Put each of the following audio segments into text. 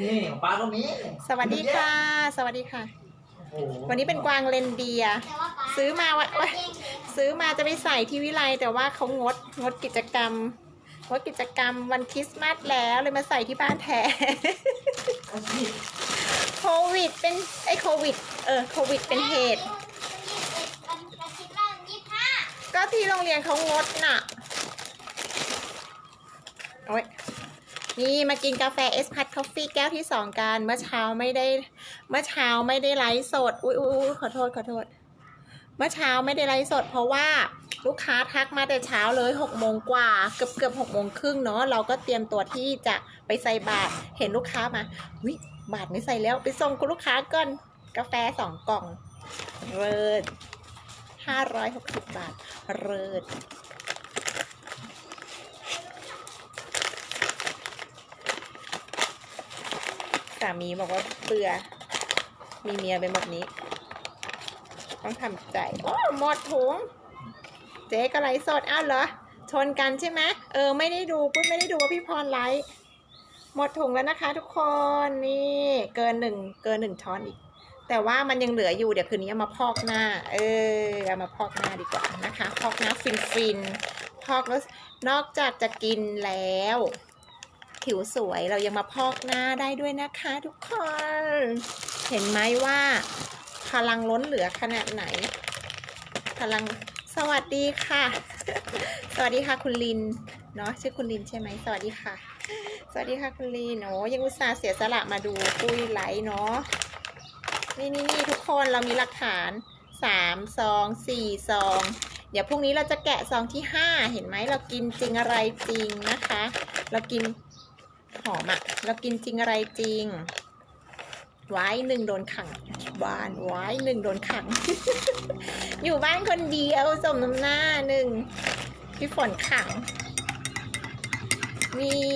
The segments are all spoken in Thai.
นี่ของป้าก็มีสวัสดีค่ะ สวัสดีค่ะ โอ้โหวันนี้เป็นกวางเลนเดียร์แต่ว่าป๊าซื้อมาว่าว่าซื้อมาจะไปใส่ที่วิไลแต่ว่าเขางดงดกิจกรรมงดกิจกรรมวันคริสต์มาสแล้วเลยมาใส่ที่บ้านแทน เอาสิโควิดเป็นไอยโควิดเออโควิดเป็นเหตุวันอาทิตย์ละยี่สิบห้าก็ที่โรงเรียนเขางดน่ะโอ้ย นี่มากินกาแฟเอสพัทคอฟฟี่แก้วที่สองกัน เมื่อเช้าไม่ได้ เมื่อเช้าไม่ได้ไลฟ์สด อุ้ยอุ้ยอุ๊ยขอโทษขอโทษ เมื่อเช้าไม่ได้ไลฟ์สด เพราะว่าลูกค้าทักมาแต่เช้าเลยหกโมงกว่า เกือบเกือบหกโมงครึ่งเนาะ เราก็เตรียมตัวที่จะไปใส่บาตรเห็นลูกค้ามาวิบาตรไม่ใส่แล้ว ไปส่งคุณลูกค้าก่อน กาแฟสองกล่อง เริดห้าร้อยหกสิบบาท เริดามีบอกว่าเบื่อมีเมียเป็นแบบนี้ ต้องทำใจโอ้หมดถุงเจ๊ก็ไลฟ์สดอ้าวเหรอ ชนกันใช่ไหมเออไม่ได้ดูปุ้ยไม่ได้ดูว่าพี่พรไลฟ์หมดถุงแล้วนะคะ ทุกคนนี่เกินหนึ่งเกินหนึ่งช้อนอีก แต่ว่ามันยังเหลืออยู่เดี๋ยวคืนนี้เอามาพอกหน้า เออเอามาพอกหน้าดีกว่านะคะ พอกหน้าฟินฟินๆพอกแล้วนอกจากจะกินแล้ว ผิวสวยเรายังมาพอกหน้าได้ด้วยนะคะทุกคน เห็นไหมว่า พลังล้นเหลือขนาดไหน พลังสวัสดีค่ะ สวัสดีค่ะคุณลินเนาะชื่อคุณลินใช่ไหมสวัสดีค่ะ สวัสดีค่ะคุณลินโอ้ยังอุตส่าห์เสียสละมาดูปุ้ยไลฟ์เนาะนี่นี่นี่ทุกคนเรามีหลักฐานสามซองสี่ซองเดี๋ยวพรุ่งนี้เราจะแกะซองที่ห้าเห็นไหมเรากินจริงอะไรจริงนะคะ เรากิน หอมอะเรากินจริงอะไรจริง ไว้หนึ่งโดนขัง บ้านไว้หนึ่งโดนขัง อยู่บ้านคนเดียวสมน้ำหน้าหนึ่งพี่ฝนขัง นี่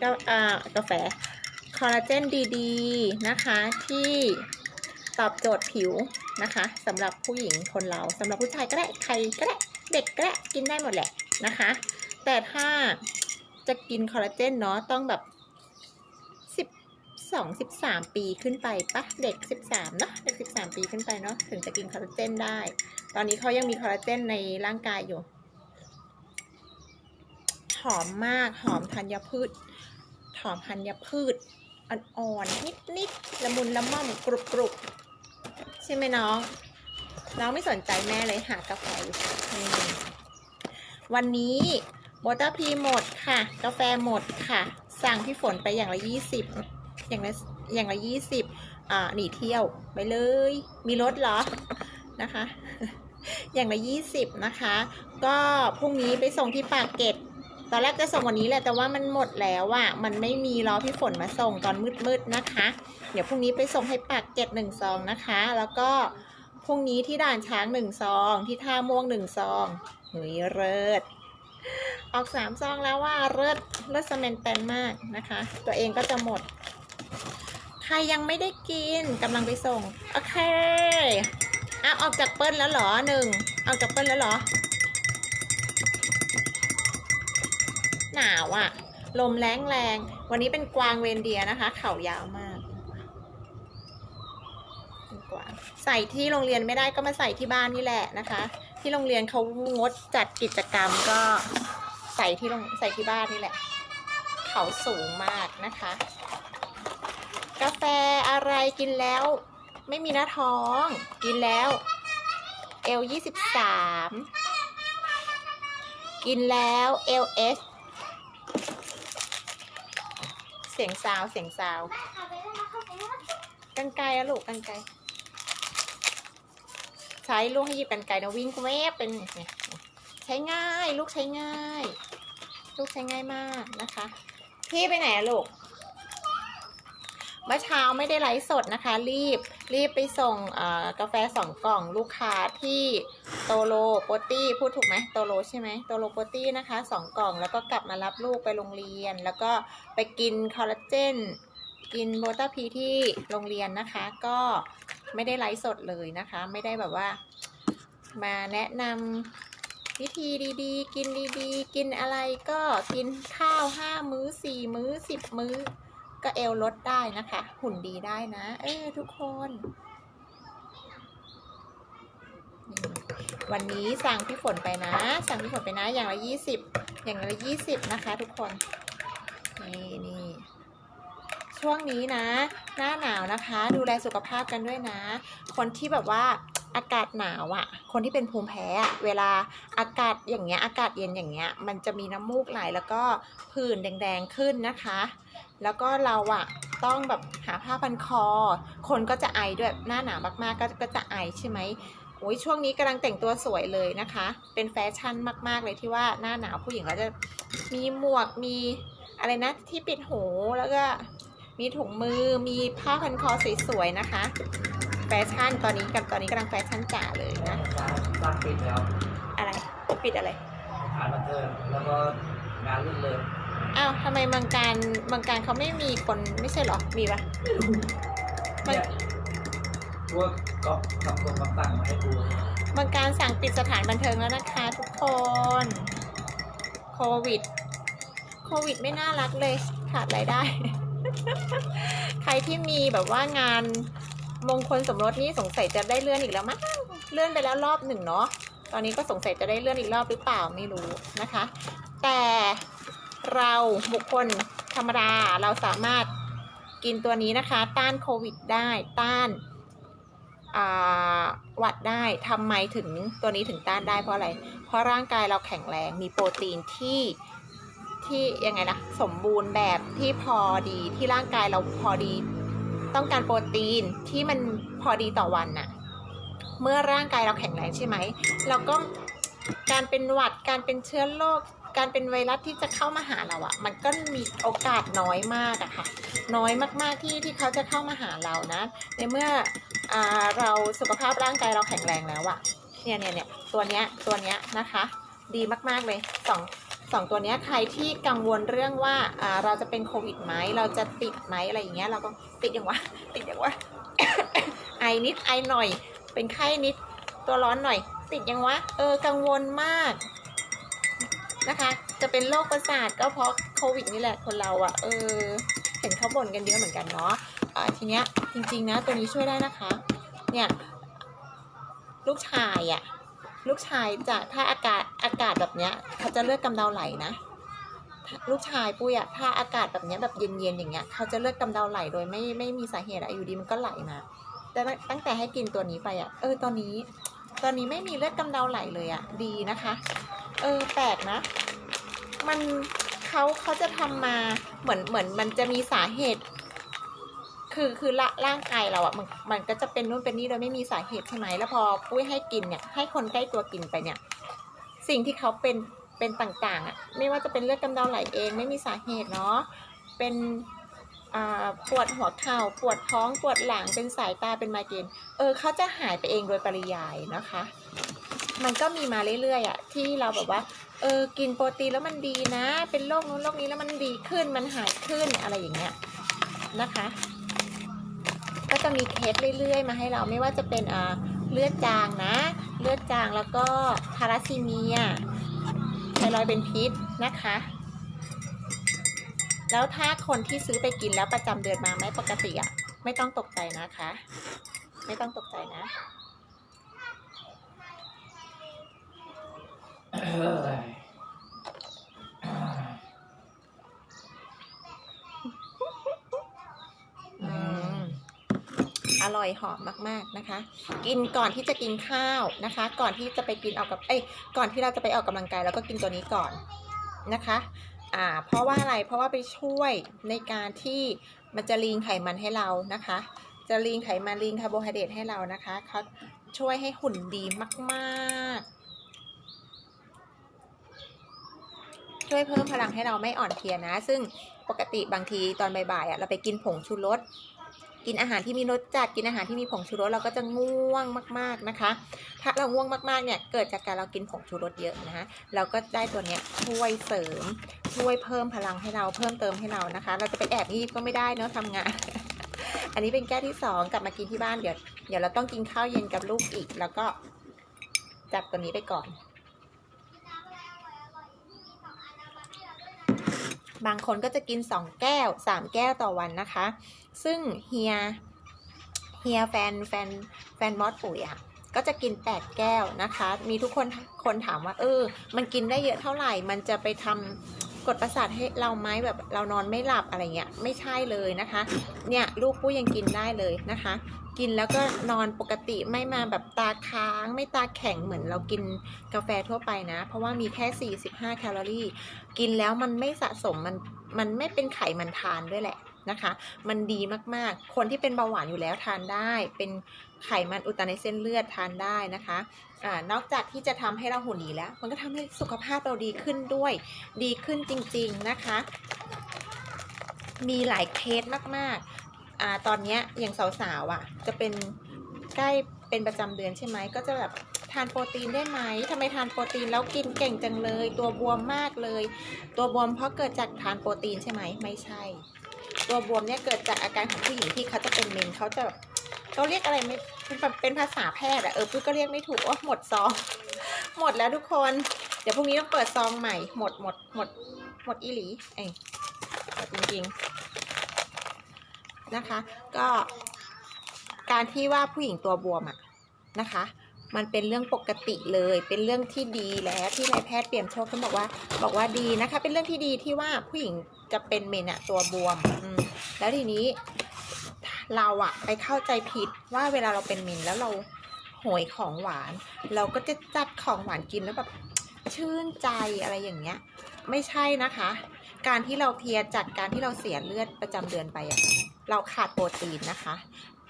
ก็อ่ากาแฟคอลลาเจนดีๆ นะคะที่ตอบโจทย์ผิวนะคะสำหรับผู้หญิงคนเราสำหรับผู้ชายก็ได้ใครก็ได้เด็กก็ได้กินได้หมดแหละนะคะ แต่ถ้า จะกินคอลลาเจนเนาะต้องแบบสิบสองสิบสามปีขึ้นไปปะเด็กสิบสามเนาะเด็กสิบสามปีขึ้นไปเนาะถึงจะกินคอลลาเจนได้ ตอนนี้เขายังมีคอลลาเจนในร่างกายอยู่ หอมมากหอมธัญพืช หอมธัญพืชอ่อนๆนิดๆละมุนละม่อมกรุบกรุบใช่ไหมน้อง น้องไม่สนใจแม่เลยหากาแฟอยู่วันนี้ โบตาพีหมดค่ะ กาแฟหมดค่ะ สั่งพี่ฝนไปอย่างละยี่สิบอย่างละอย่างละยี่สิบอ่าหนีเที่ยวไปเลย มีรถเหรอนะคะ อย่างละยี่สิบนะคะ ก็พรุ่งนี้ไปส่งที่ปากเกร็ดตอนแรกจะส่งวันนี้แหละแต่ว่ามันหมดแล้วอะมันไม่มีรอพี่ฝนมาส่งตอนมืดๆนะคะ เดี๋ยวพรุ่งนี้ไปส่งให้ปากเกร็ดหนึ่งซองนะคะ แล้วก็พรุ่งนี้ที่ด่านช้างหนึ่งซอง ที่ท่าม่วงหนึ่งซองหุยเลิศ ออกสามซองแล้วว่าเลิศเลิศสเมนแตนมากนะคะ ตัวเองก็จะหมด ใครยังไม่ได้กินกำลังไปส่ง โอเคอะออกจากเปิ้ลแล้วเหรอหนึ่งออกจากเปิ้ลแล้วเหรอ หนาวอะ่ะ ลมแรงแรง วันนี้เป็นกวางเรนเดียนะคะ เข่ายาวมากกวางใส่ที่โรงเรียนไม่ได้ก็มาใส่ที่บ้านนี่แหละนะคะ ที่โรงเรียนเขางดจัดกิจกรรมก็ ใส่ที่โรงใส่ที่บ้านนี่แหละ เขาสูงมากนะคะ กาแฟอะไรกินแล้ว ไม่มีหน้าท้อง กินแล้วเอลยี่สิบสามกินแล้วเอลเอสเสียงซาวเสียงซาวเข้าไปแล้วนะเข้าไกันไกลอะลูกกันไกลใช้ลูกให้ยิบกันไกลนะวิ่งแวบเป็นเนี่ย ช้ง่าย ลูกใช้ง่าย ลูกใช้ง่ายมากนะคะ พี่ไปไหนลูกเมื่อเช้าไม่ได้ไลฟ์สดนะคะ รีบรีบไปส่งกาแฟสองกล่องลูกค้าที่โตโลโปตี้พูดถูกไหมโตโลใช่ไหมโตโลโปตี้นะคะสองกล่องแล้วก็กลับมารับลูกไปโรงเรียน แล้วก็ไปกินคอลลาเจนกินโบต้าพีที่โรงเรียนนะคะ ก็ไม่ได้ไลฟ์สดเลยนะคะ ไม่ได้แบบว่า มาแนะนำ วิธีดีๆ กินดีๆ กินอะไรก็กินข้าวห้ามื้อสี่มื้อสิบมื้อ ก็เอวลดได้นะคะ หุ่นดีได้นะ เออทุกคนวันนี้สั่งพี่ฝนไปนะ สั่งพี่ฝนไปนะ อย่างละยี่สิบอย่างละยี่สิบนะคะทุกคน นี่นี่ช่วงนี้นะ หน้าหนาวนะคะ ดูแลสุขภาพกันด้วยนะ คนที่แบบว่า อากาศหนาวอะ่ะ คนที่เป็นภูมิแพ้อะเวลาอากาศอย่างเงี้ย อากาศเย็นอย่างเงี้ย มันจะมีน้ำมูกไหลแล้วก็ผื่นแดง ๆ ขึ้นนะคะ แล้วก็เราอะต้องแบบหาผ้าพันคอ คนก็จะไอด้วยหน้าหนาวมากๆ ก็ก็จะไอใช่ไหมโอ้ยช่วงนี้กำลังแต่งตัวสวยเลยนะคะ เป็นแฟชั่นมากๆเลยที่ว่าหน้าหนาวผู้หญิงก็จะมีหมวกมีอะไรนะที่ปิดหูแล้วก็มีถุงมือมีผ้าพันคอสวยๆนะคะ แฟชั่นตอนนี้กับตอนนี้กำลังแฟชั่นจ๋าเลยนะสร้างปิดแล้วอะไรปิดอะไรฐานบันเทิงแล้วก็งานรื่นเริงอ้าวทำไมเมืองการเมืองการเขาไม่มีคนไม่ใช่เหรอมีปะมันเนี่ยพวกก๊อปกับตรงกับตั้งมาให้ดูเมืองการสั่งปิดสถานบันเทิงแล้วนะคะทุกคนโควิดโควิดไม่น่ารักเลยขาดรายได้ ใครที่มีแบบว่างาน มงคลสมรสนี่สงสัยจะได้เลื่อนอีกแล้วมั้งเลื่อนไปแล้วรอบหนึ่งเนาะตอนนี้ก็สงสัยจะได้เลื่อนอีกรอบหรือเปล่าไม่รู้นะคะ แต่เราบุคคลธรรมดาเราสามารถกินตัวนี้นะคะ ต้านโควิดได้ต้านอ่าหวัดได้ทำไมถึงตัวนี้ถึงต้านได้เพราะอะไร เพราะร่างกายเราแข็งแรงมีโปรตีนที่ที่ยังไงนะสมบูรณ์แบบที่พอดีที่ร่างกายเราพอดี ต้องการโปรตีนที่มันพอดีต่อวันน่ะ เมื่อร่างกายเราแข็งแรงใช่ไหม เราก็การเป็นหวัด การเป็นเชื้อโรค การเป็นไวรัสที่จะเข้ามาหาเราอะ่ะ มันก็มีโอกาสน้อยมากอะค่ะ น้อยมากๆที่ที่เขาจะเข้ามาหาเรานะ ในเมื่ออเราสุขภาพร่างกายเราแข็งแรงแล้วอะเนี่ยเนี่ยเนี่ยตัวเนี้ยตัวเนี้ยนะคะ ดีมากๆเลยสอง สองตัวนี้ใครที่กังวลเรื่องว่าเราจะเป็นโควิดไหมเราจะติดไหมอะไรอย่างเงี้ยเราก็ติดอย่างวะติดอย่างวะไอนิดไอหน่อย เป็นไข้นิดตัวร้อนหน่อย ติดยังวะเออกังวลมากนะคะ จะเป็นโรคประสาทก็เพราะโควิดนี่แหละคนเราอะเออเห็นเขาบ่นกันเยอะเหมือนกันเนาะทีเนี้ยจริงๆนะตัวนี้ช่วยได้นะคะ เนี่ยลูกชายอะ่ะ ลูกชายจะถ้าอากาศอากาศแบบเนี้ยเขาจะเลือดกำเดาไหลนะลูกชายปุ้ยอะถ้าอากาศแบบเนี้ยแบบเย็นๆอย่างเงี้ยเขาจะเลือดกำเดาไหลโดยไม่ไม่มีสาเหตุอะอยู่ดีมันก็ไหลมาแต่ตั้งตั้งแต่ให้กินตัวนี้ไปอะเออตอนนี้ ตอนนี้ไม่มีเลือดกำเดาไหลเลยอะดีนะคะ เออแปลกนะ มันเขาเขาจะทำมาเหมือนเหมือนมันจะมีสาเหตุ คือคือละร่างกายเราอะมันมันก็จะเป็นนู่นเป็นนี่โดยไม่มีสาเหตุใช่ไหมแล้วพอปุ้ยให้กินเนี่ยให้คนใกล้ตัวกินไปเนี่ย สิ่งที่เขาเป็นเป็นต่างๆอะไม่ว่าจะเป็นเลือดกำเดาไหลเองไม่มีสาเหตุเนาะเป็นปวดหัวเข่าปวดท้องปวดหลังเป็นสายตาเป็นไมเกรนเออเขาจะหายไปเองโดยปริยายนะคะ มันก็มีมาเรื่อยๆอะที่เราแบบว่าเออกินโปรตีนแล้วมันดีนะ เป็นโรคนู้นโรคนี้แล้วมันดีขึ้นมันหายขึ้นอะไรอย่างเงี้ยนะคะ จะมีเคสเรื่อย ๆ มาให้เราไม่ว่าจะเป็นอ่าเลือดจางนะ เลือดจางแล้วก็ทาราซีเมียไทรอยเป็นพิษนะคะ แล้วถ้าคนที่ซื้อไปกินแล้วประจำเดือนมาไม่ปกติอะไม่ต้องตกใจนะคะ ไม่ต้องตกใจนะ เอ้ย อืมอ ร่อยหอมมากๆนะคะ กินก่อนที่จะกินข้าวนะคะ ก่อนที่จะไปกินออกกับเอ้ยก่อนที่เราจะไปออกกำลังกายเราก็กินตัวนี้ก่อนนะคะอ่าเพราะว่าอะไรเพราะว่าไปช่วยในการที่มันจะลีนไขมันให้เรานะคะ จะลีนไขมันลีนคาร์โบไฮเดรตให้เรานะคะเขาช่วยให้หุ่นดีมากๆ ช่วยเพิ่มพลังให้เราไม่อ่อนเพลียนะ ซึ่งปกติบางทีตอนบ่ายๆอะเราไปกินผงชูรส กินอาหารที่มีรสจัดกินอาหารที่มีผงชูรสเราก็จะง่วงมาก ๆนะคะ ถ้าเราง่วงมากๆเนี่ยเกิดจากการเรากินผงชูรสเยอะนะคะเราก็ได้ตัวเนี้ยช่วยเสริม ช่วยเพิ่มพลังให้เราเพิ่มเติมให้เรานะคะ เราจะไปแอบงีบก็ไม่ได้เนอะทำงาน อันนี้เป็นแก้วที่สองกลับมากินที่บ้านเดี๋ยวเดี๋ยวเราต้องกินข้าวเย็นกับลูกอีก แล้วก็จับตัวนี้ไปก่อนบางคนก็จะกิน 2 แก้ว 3 แก้วต่อวันนะคะ ซึ่งเฮียเฮียแฟนแฟนแฟนมอสปุ๋ยอะก็จะกิน 8 แก้วนะคะ มีทุกคนคนถามว่า เออ มันกินได้เยอะเท่าไหร่ มันจะไปทำกดประสาทให้เราไหมแบบเรานอนไม่หลับอะไรเงี้ย ไม่ใช่เลยนะคะ เนี่ยลูกปุ้ยยังกินได้เลยนะคะ กินแล้วก็นอนปกติไม่มาแบบตาค้าง ไม่ตาแข็งเหมือนเรากินกาแฟทั่วไปนะ เพราะว่ามีแค่ 45 แคลอรี่ กินแล้วมันไม่สะสมมันมันไม่เป็นไขมันทานด้วยแหละ นะคะ มันดีมากๆ คนที่เป็นเบาหวานอยู่แล้วทานได้ เป็นไขมันอุดตันในเส้นเลือดทานได้นะคะอ่านอกจากที่จะทำให้เราหุ่นดีแล้ว มันก็ทำให้สุขภาพเราดีขึ้นด้วย ดีขึ้นจริงๆนะคะ มีหลายเคสมากๆอตอนนี้อย่างสาวๆอะ จะเป็นใกล้เป็นประจำเดือนใช่ไหมก็จะแบบทานโปรตีนได้ไหมทำไมทานโปรตีนแล้วกินเก่งจังเลย ตัวบวมมากเลย ตัวบวมเพราะเกิดจากทานโปรตีนใช่ไหม ไม่ใช่ ตัวบวมเนี่ยเกิดจากอาการของผู้หญิงที่เขาจะเป็นเมนเขาจะเขาเรียกอะไรไม่เป็นเป็นภาษาแพทย์อะเออปุ้ยก็เรียกไม่ถูกว่าหมดซอง หมดแล้วทุกคน เดี๋ยวพรุ่งนี้ต้องเปิดซองใหม่หมดหมดหมดหมดอีหลีเอ้ยหมดจริงๆนะคะ ก็การที่ว่าผู้หญิงตัวบวมอะนะคะ มันเป็นเรื่องปกติเลย เป็นเรื่องที่ดีแล้วที่นายแพทย์เปี่ยมโชคเขาบอกว่า บอกว่าดีนะคะ เป็นเรื่องที่ดีที่ว่าผู้หญิงจะเป็นเมนอะตัวบวม อืม แล้วทีนี้เราอะไปเข้าใจผิดว่าเวลาเราเป็นเมนแล้วเราโหยของหวาน เราก็จะจัดของหวานกินแล้วแบบชื่นใจอะไรอย่างเงี้ย ไม่ใช่นะคะ การที่เราเพียจากการที่เราเสียเลือดประจำเดือนไปอะเราขาดโปรตีนนะคะ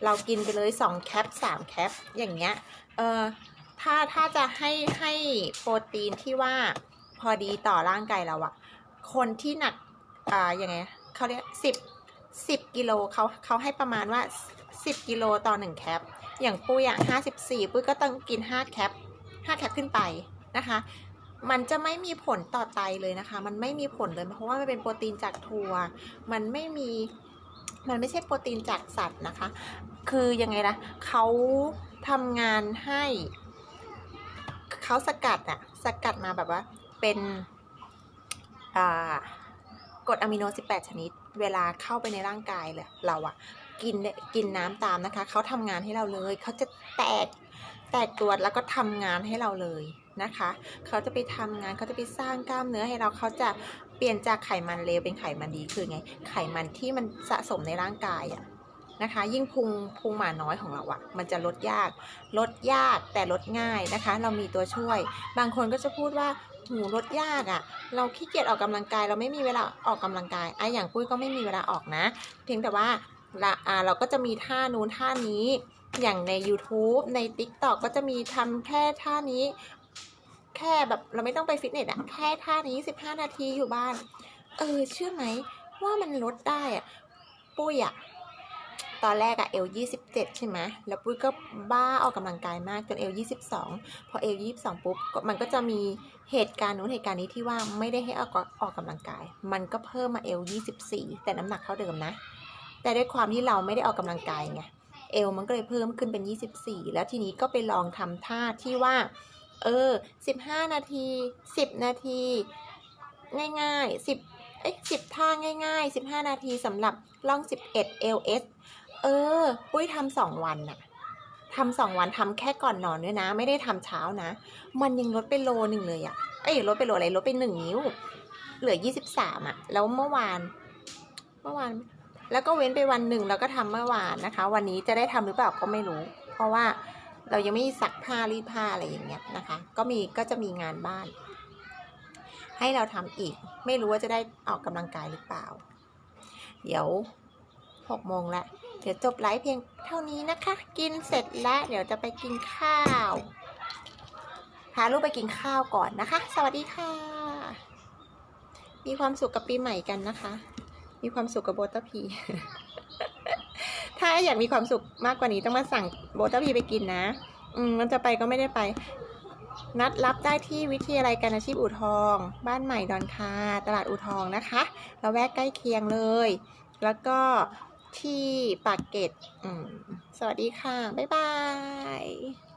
เรากินไปเลย2แคป3แคปอย่างเงี้ยเออถ้าถ้าจะให้ให้โปรตีนที่ว่าพอดีต่อร่างกายเราอะคนที่หนักอ่ายังไงเขาเรียกสิบ สิบกิโลเขาเขาให้ประมาณว่าสิบกิโลต่อหนึ่งแคป อย่างปุ้ยอะห้าสิบสี่ปุ้ยก็ต้องกินห้าแคปห้าแคปขึ้นไปนะคะ มันจะไม่มีผลต่อไตเลยนะคะ มันไม่มีผลเลย เพราะว่ามันเป็นโปรตีนจากถั่ว มันไม่มี มันไม่ใช่โปรตีนจากสัตว์นะคะ คือยังไงนะเขาทำงานให้ เขาสกัดอะสกัดมาแบบว่าเป็นกรดอะมิโน 18 ชนิด เวลาเข้าไปในร่างกายเลยเราอะกินกินน้ำตามนะคะ เขาทำงานให้เราเลยเขาจะแตกแตกตัวแล้วก็ทำงานให้เราเลยนะคะ เขาจะไปทำงานเขาจะไปสร้างกล้ามเนื้อให้เราเขาจะเปลี่ยนจากไขมันเลวเป็นไขมันดีคือไง ไขมันที่มันสะสมในร่างกายอะนะคะ ยิ่งพุงพุงหมาน้อยของเราอะมันจะลดยาก ลดยากแต่ลดง่ายนะคะ เรามีตัวช่วย บางคนก็จะพูดว่า หูลดยากอะ่ะ เราขี้เกียจออกกำลังกาย เราไม่มีเวลาออกกำลังกายไอ้อย่างปุ้ยก็ไม่มีเวลาออกนะ เพียงแต่ว่าละอ่าเราก็จะมีท่านู้นท่านี้ อย่างใน YouTube ใน TikTok ก็จะมีทำแค่ท่านี้ แค่แบบเราไม่ต้องไปฟิตเนสอะแค่ท่านี้ 15 นาทีอยู่บ้าน เออ เชื่อไหมว่ามันลดได้อะปุ้ยอะ ตอนแรกอะเอล27ใช่ไหมแล้วปุ้ยก็บ้าออกกำลังกายมากจนเอล22พอเอล22ปุ๊บมันก็จะมีเหตุการณ์นู้นเหตุการณ์นี้ที่ว่าไม่ได้ให้ออกออกกำลังกาย มันก็เพิ่มมาเอล24แต่น้ำหนักเท่าเดิมนะ แต่ด้วยความที่เราไม่ได้ออกกำลังกายไงเอลมันก็เลยเพิ่มขึ้นเป็น 24 แล้วทีนี้ก็ไปลองทำท่าที่ว่า เออ 15 นาที 10 นาที ง่ายๆ 10เอ้ย10 ท่าง่าย ๆ 15 นาทีสำหรับล่อง 11 LS เออ ปุ้ยทำสองวันน่ะทำสองวันทำแค่ก่อนนอนด้วยนะ ไม่ได้ทำเช้านะ มันยังลดไปโลหนึ่งเลยอะเอ้ยลดไปโลอะไรลดไปหนึ่งนิ้ว เหลือยี่สิบสามอะแล้วเมื่อวาน เมื่อวาน แล้วก็เว้นไปวันหนึ่งแล้วก็ทำเมื่อวานนะคะ วันนี้จะได้ทำหรือเปล่าก็ไม่รู้ เพราะว่าเรายังไม่ซักผ้ารีดผ้าอะไรอย่างเงี้ยนะคะ ก็มีก็จะมีงานบ้าน ให้เราทำอีก ไม่รู้ว่าจะได้ออกกำลังกายหรือเปล่า เดี๋ยวหกโมงแล้ว เดี๋ยวจบไลฟ์เพียงเท่านี้นะคะ กินเสร็จแล้ว เดี๋ยวจะไปกินข้าว พาลูกไปกินข้าวก่อนนะคะ สวัสดีค่ะ มีความสุขกับปีใหม่กันนะคะ มีความสุขกับโบตพี ถ้าอยากมีความสุขมากกว่านี้ต้องมาสั่งโบตพีไปกินนะ อืมมันจะไปก็ไม่ได้ไป นัดรับได้ที่วิทยาลัยการอาชีพอู่ทอง บ้านใหม่ดอนคา ตลาดอู่ทองนะคะ เราแวกใกล้เคียงเลย แล้วก็ ที่ปากเกร็ดสวัสดีค่ะ บ๊ายบาย